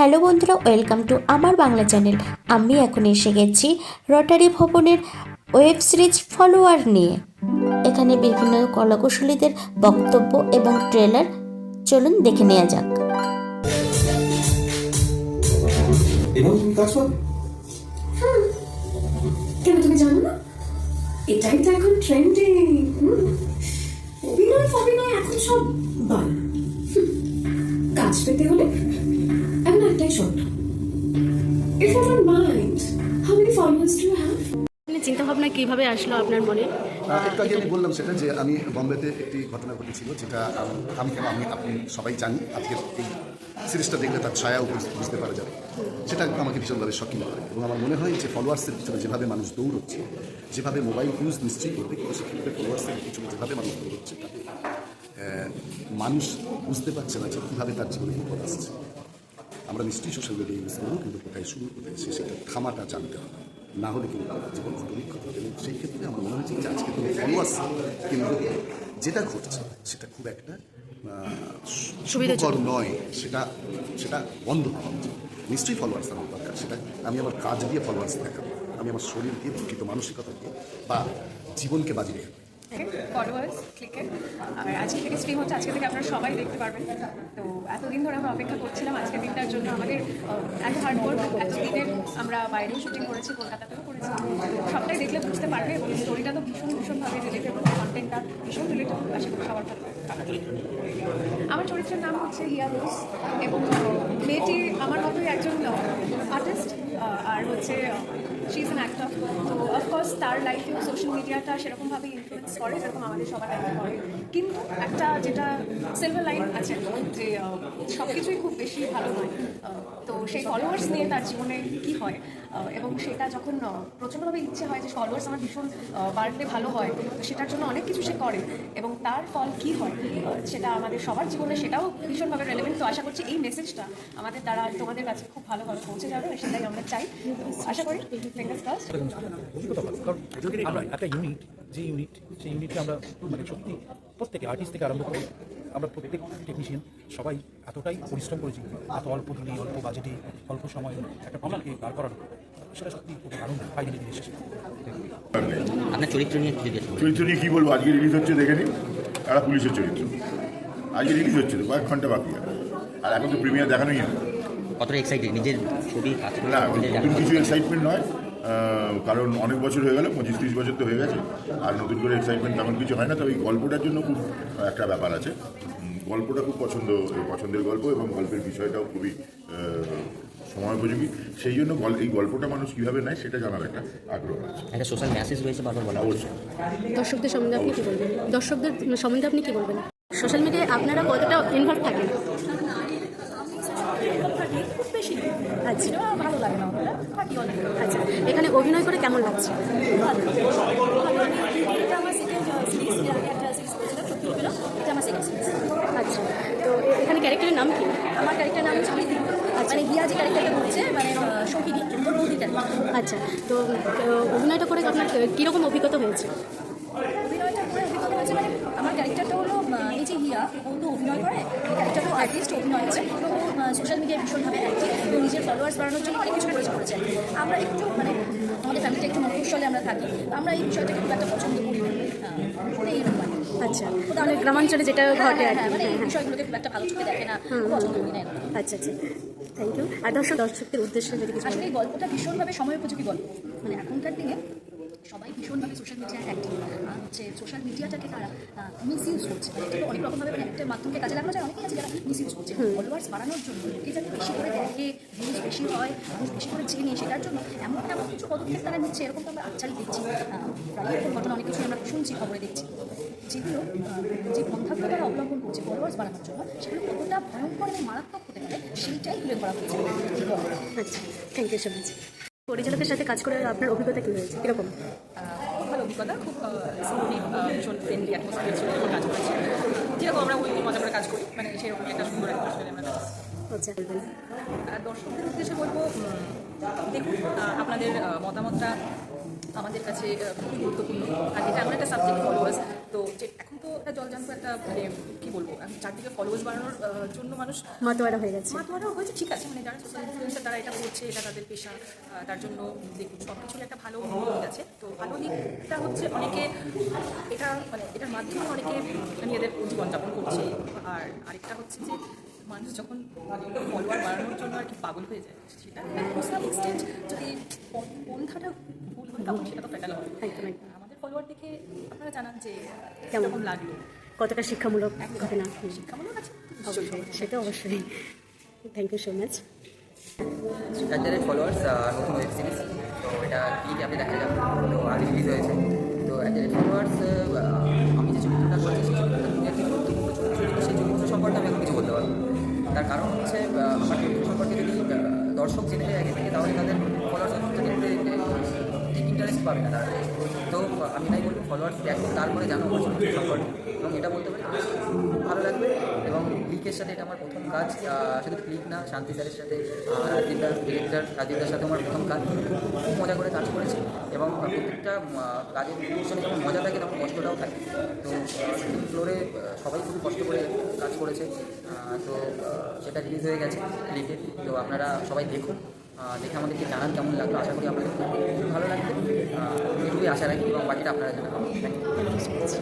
Hello বন্ধুরা welcome to আমার Bangla channel. আমি এখন এসে গেছি রটারি ভবনের ওয়েব সিরিজ ফলোয়ার নিয়ে। এখানে বিভিন্ন কলাকুশলীদের বক্তব্য এবং ট্রেলার। চলুন দেখে নেওয়া যাক। কেন তুমি জানো না? এটাই তো এখন ট্রেন্ডিং অভিনয় এখন সব বান কাজ পেতে হলে মানে চিন্তা ভাবনা কীভাবে আসলো আপনার মনে? একটু আগে আমি বললাম সেটা যে আমি বম্বেতে একটি ঘটনা ঘটেছিল যেটা আম- কেন আমি আপনি সবাই জানি। আজকে এই সিরিজটা দেখলে তার ছায়া বুঝতে পারা যাবে। সেটা আমাকে ভীষণভাবে শকিং করে। এবং আমার মনে হয় যে ফলোয়ার্সের পিছনে যেভাবে মানুষ দৌড়চ্ছে, যেভাবে মোবাইল ইউজ নিশ্চয়ই করবে, কিন্তু সেক্ষেত্রে ফলোয়ার্সের পিছনে যেভাবে মানুষ দৌড়চ্ছে, তাতে মানুষ বুঝতে পারছে না যে কীভাবে তার জীবনে বিপদ আসছে। আমরা নিশ্চয়ই সোশ্যাল মিডিয়া ইউজ করব, কিন্তু কোথায় শুরু, কোথায় এটা থামাটা জানতে হবে। না হলে কিন্তু জীবন হবে। এবং সেই ক্ষেত্রে আমার মনে হচ্ছে যে আজকে কোনো ফলো আছে কিন্তু যেটা ঘটছে সেটা খুব একটা। সুবিধাকর নয়। সেটা সেটা বন্ধ হওয়া উচিত। নিশ্চয়ই ফলোয়ার্স আমার দরকার। সেটা আমি আমার কাজ দিয়ে ফলোয়ার্স দেখাবো। আমি আমার শরীর দিয়ে প্রকৃত মানসিকতা দিয়ে বা জীবনকে বাজি রেখে ফলোয়ার্স ক্লিকে আর আজকে থেকে স্ট্রিম হচ্ছে, আজকে থেকে আপনারা সবাই দেখতে পারবেন। তো এতদিন ধরে আমরা অপেক্ষা করছিলাম আজকের দিনটার জন্য। আমাদের এত হার্ড ওয়ার্ক এত দিনের আমরা বাইরেও শুটিং করেছি, কলকাতাতেও করেছি। সবটাই দেখলে বুঝতে পারবে এবং তো ভীষণ, ভীষণভাবে রিলেটেবল কন্টেন্টটা ভীষণ রিলেটেবল আশা করি সবার আমার চরিত্রের নাম হচ্ছে হিয়া রোজ এবং মেয়েটি আমার মতোই একজন আর্টিস্ট আর হচ্ছে শি ইজ অ্যান অ্যাক্টর তো অফকোর্স তার লাইফে সোশ্যাল মিডিয়াটা সেরকমভাবে ইনফ্লুয়েন্স করে, যেরকম আমাদের সবার লাইফে করে। কিন্তু একটা যেটা সিলভার লাইন আছে, যে সব কিছুই খুব বেশি ভালো নয়। তো সেই ফলোয়ার্স নিয়ে তার জীবনে কি হয়? এবং সেটা যখন প্রচণ্ডভাবে ইচ্ছে হয় যে ফলোয়ার্স আমার ভীষণ বাড়লে ভালো হয়, তো সেটার জন্য অনেক কিছু সে করে। এবং তার ফল কি হয়? সেটা আমাদের সবার জীবনে সেটাও ভীষণভাবে রেলেভেন্ট তো আশা করছি এই মেসেজটা আমাদের দ্বারা তোমাদের কাছে খুব ভালোভাবে পৌঁছে যাবে সেটাই আমরা চাই। আশা করি একটা ইউনিট যে ইউনিট সেই ইউনিটে আমরা মানে সত্যি প্রত্যেকে আর্টিস্ট থেকে আরম্ভ করে আমরা প্রত্যেক টেকনিশিয়ান সবাই এতটাই পরিশ্রম করেছি এত অল্প দিনে অল্প বাজেটে অল্প সময়ে একটা প্রজেক্টকে বার করানো। সেটা সত্যি খুব আনন্দ ফাইনালি শেষে। আপনার চরিত্র নিয়ে। চরিত্র নিয়ে কী বলব? আজকে রিলিজ হচ্ছে দেখে নিন। একটা পুলিশের চরিত্র। আজকে রিলিজ হচ্ছে তো কয়েক ঘণ্টা বাকি আর এখন তো প্রিমিয়ার দেখানোই হবে। কতটা এক্সাইটেড নিজের ছবি না কিছু এক্সাইটমেন্ট নয়। কারণ অনেক বছর হয়ে গেল পঁচিশ তিরিশ বছর তো হয়ে গেছে। আর নতুন করে এক্সাইটমেন্ট তেমন কিছু হয় না তবে এই গল্পটার জন্য খুব একটা ব্যাপার আছে। গল্পটা খুব পছন্দ পছন্দের গল্প এবং গল্পের বিষয়টাও খুবই সময় উপযোগী সেই জন্য এই গল্পটা মানুষ কীভাবে নেয় সেটা জানার একটা আগ্রহ আছে। একটা সোশ্যাল মেসেজ রয়েছে বারবার বলা হচ্ছে। অবশ্যই। দর্শকদের সম্বন্ধে আপনি কি বলবেন? দর্শকদের সম্বন্ধে আপনি কি বলবেন? সোশ্যাল মিডিয়ায় আপনারা কতটা ইনভলভ থাকেন? খুব বেশি আচ্ছা ভালো লাগে না থাকি অনেক। আচ্ছা এখানে অভিনয় করে কেমন লাগছে? সত্যি এটা আমার আচ্ছা তো এখানে ক্যারেক্টারের নাম আমার ক্যারেক্টার নাম মানে গিয়া যে ক্যারেক্টারটা মানে আচ্ছা তো অভিনয়টা করে আপনার কীরকম অভিজ্ঞতা হয়েছে? অভিজ্ঞতা মানে আমার ক্যারেক্টারটা হলো এই যে হিয়া, ও তো অভিনয় করে ক্যারেক্টারও আর্টিস্ট অভিনয় আছে সোশ্যাল মিডিয়ায় ভীষণভাবে অ্যাক্টিভ এবং নিজের ফলোয়ার্স বাড়ানোর জন্য অনেক কিছু করেছে করেছে। আমরা একটু মানে আমাদের ফ্যামিলিটা একটু মফস্বলে আমরা থাকি আমরা এই বিষয়টাকে খুব একটা পছন্দ করি না। এইরকম আচ্ছা মানে গ্রামাঞ্চলে যেটা হ্যাঁ, ঘটে হ্যাঁ, আর হ্যাঁ, মানে এই হ্যাঁ, হ্যাঁ। বিষয়গুলোকে খুব একটা ভালো চোখে দেখে না পছন্দ করি না আচ্ছা আচ্ছা থ্যাংক ইউ আর দর্শক দর্শকদের উদ্দেশ্যে যদি কিছু আসলে এই গল্পটা ভীষণভাবে সময় উপযোগী গল্প। মানে এখনকার দিনে সবাই ভীষণভাবে সোশ্যাল মিডিয়ায় অ্যাক্টিভ হচ্ছে সোশ্যাল মিডিয়াটাকে তারা মিস ইউজ করছে। অনেক রকমভাবে মানে একটা মাধ্যমকে কাজে লাগানো যায়। অনেকেই আছে যারা মিস ইউজ করছে ফলোয়ার্স বাড়ানোর জন্য লোকে যাতে বেশি করে দেখে ভিউজ বেশি হয় মানুষ বেশি করে চেনে সেটার জন্য এমন এমন কিছু পদক্ষেপ তারা নিচ্ছে এরকম তো আমরা আচ্ছাই দেখছি প্রায় এরকম ঘটনা অনেক কিছু আমরা শুনছি খবরে দেখছি। যেগুলো যে পন্থাগুলো তারা অবলম্বন করছে ফলোয়ার্স বাড়ানোর জন্য সেগুলো কতটা ভয়ঙ্কর এবং মারাত্মক হতে পারে সেইটাই তুলে ধরা হয়েছে আচ্ছা থ্যাংক ইউ সো মাচ পরিচালকের সাথে কাজ করে আপনার অভিজ্ঞতা কি হয়েছে কীরকম? খুব ভালো অভিজ্ঞতা খুব সাপোর্টিভ ভীষণ ফ্রেন্ডলি অ্যাটমসফিয়ার ছিল কাজ করেছি। যেরকম আমরা ওই মজা করে কাজ করি মানে সেরকম একটা সুন্দর অ্যাটমসফিয়ারে আমরা আচ্ছা। আর দর্শকদের উদ্দেশ্যে বলব দেখুন আপনাদের মতামতটা আমাদের কাছে খুবই গুরুত্বপূর্ণ। আর এটা এমন একটা সাবজেক্ট ফলোয়ার্স তো যে এখন তো একটা জলজান্ত একটা মানে কি বলব চারদিকে ফলোয়ার্স বাড়ানোর জন্য মানুষ মাতোয়ারা হয়ে গেছে। মাতোয়ারাও হয়েছে ঠিক আছে মানে যারা সোশ্যাল ইনফ্লুয়েন্সার তারা এটা করছে এটা তাদের পেশা তার জন্য দেখুন সব কিছুর একটা ভালো দিক আছে। তো ভালো দিকটা হচ্ছে অনেকে এটা মানে এটার মাধ্যমে অনেকে নিজেদের জীবনযাপন করছে। আর আরেকটা হচ্ছে যে মানুষ যখন ফলোয়ার বাড়ানোর জন্য আর কি পাগল হয়ে যায় সেটা যদি পন- পন্থাটা তখন সেটা তো ফেটানো হবে একদম, একদম। আমাদের ফলোয়ার দেখে আপনারা জানান যে কেমন? লাগল? কতটা শিক্ষামূলক ঘটনা? শিক্ষামূলক আছে। অবশ্যই সেটা অবশ্যই। Thank you so much followers নতুন ওয়েব সিরিজ তো এটা কি আপনি দেখা যাবে? তো আজ রিলিজ হয়েছে? তো ফলোয়ার্স আমি যে চরিত্রটা করছি সেই চরিত্রটা খুবই একটি গুরুত্বপূর্ণ চরিত্র সেই চরিত্র সম্পর্কে আমি এখন কিছু বলতে পারব। তার কারণ হচ্ছে আমার চরিত্র সম্পর্কে যদি দর্শক জেনে যায় আগে থেকে তাহলে তাদের পাবে না, তারা তো আমি তাই বলব ফলোয়ার্স দেখো, তারপরে জানো সম্পর্কে। এবং এটা বলতে পারি খুব ভালো লাগবে। এবং ক্লিকের সাথে এটা আমার প্রথম কাজ শুধু ক্লিক না, শান্তি স্যারের সাথে রাজীবদার ডিরেক্টর রাজীবদার সাথে আমার প্রথম কাজ। খুব মজা করে কাজ করেছি এবং প্রত্যেকটা কাজের পিছনে যখন মজা থাকে তখন কষ্টটাও থাকে। তো ফ্লোরে সবাই খুব কষ্ট করে কাজ করেছে। তো সেটা রিলিজ হয়ে গেছে। ক্লিকে তো আপনারা সবাই দেখুন। দেখে আমাদেরকে জানান কেমন লাগল। আশা করি আপনাদের খুব ভালো লাগবে। এটুকুই আশা রাখি এবং বাকিটা আপনারা জানান থ্যাংক ইউ